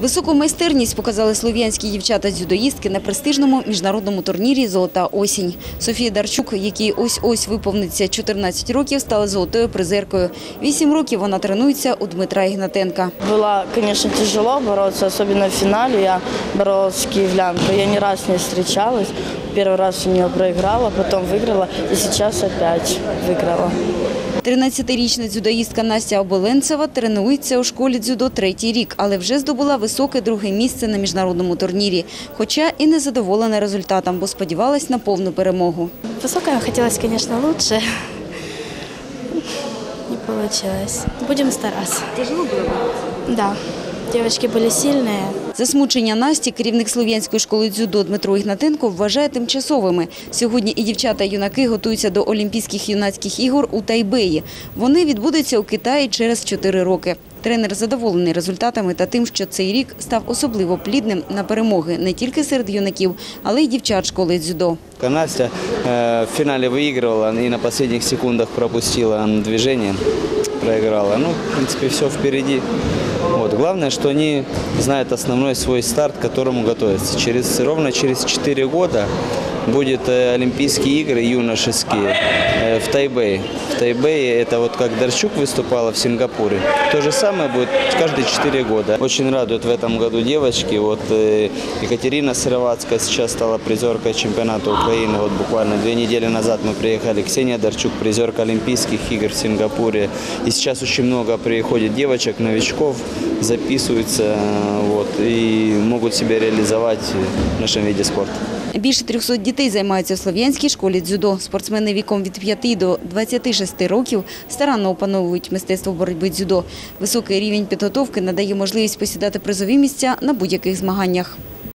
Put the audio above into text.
Високу майстерність показали слов'янські дівчата-дзюдоїстки на престижному міжнародному турнірі «Золота осінь». Софія Дарчук, якій ось-ось виповниться 14 років, стала золотою призеркою. Вісім років вона тренується у Дмитра Ігнатенка. Было, конечно, тяжело бороться, особенно в финале. Я боролась с киевлянкой. Я ни раз не встречалась. Первый раз у нее проиграла, потом выиграла, и сейчас опять выиграла. 13-річна дзюдоїстка Настя Оболенцева тренується у школі дзюдо третій рік, але вже здобула високе друге місце на міжнародному турнірі. Хоча і не задоволена результатом, бо сподівалась на повну перемогу. Высокая хотелось, конечно, лучше. Не получилось. Будем стараться. Тяжело було? Да, девочки были сильные. Засмучення Насті керівник Слов'янської школи дзюдо Дмитро Ігнатенко вважає тимчасовими. Сьогодні і дівчата, і юнаки готуються до Олімпійських юнацьких ігор у Тайбеї. Вони відбудуться у Китаї через 4 роки. Тренер задоволений результатами та тим, що цей рік став особливо плідним на перемоги не тільки серед юнаків, але й дівчат школи дзюдо. Настя э, в финале выигрывала и на последних секундах пропустила движение, проиграла. Ну, в принципе, все впереди. Вот. Главное, что они знают основной свой старт, к которому готовятся. Через, ровно через 4 года будет э, Олимпийские игры юношеские э, в Тайбэе. В Тайбэе это вот как Дарчук выступала в Сингапуре. То же самое будет каждые 4 года. Очень радует в этом году девочки. Вот Екатерина Сыроватская сейчас стала призеркой чемпионата Украины. Вот буквально две недели назад мы приехали. Ксения Дарчук, призерка Олимпийских игр в Сингапуре. И сейчас очень много приходит девочек, новичков, записываются э, вот, и могут себя реализовать в нашем виде спорта. Більше 300 дітей займаються у Слов'янській школі дзюдо. Спортсмени віком від 5 до 26 років старанно опановують мистецтво боротьби дзюдо. Високий рівень підготовки надає можливість посідати призові місця на будь-яких змаганнях.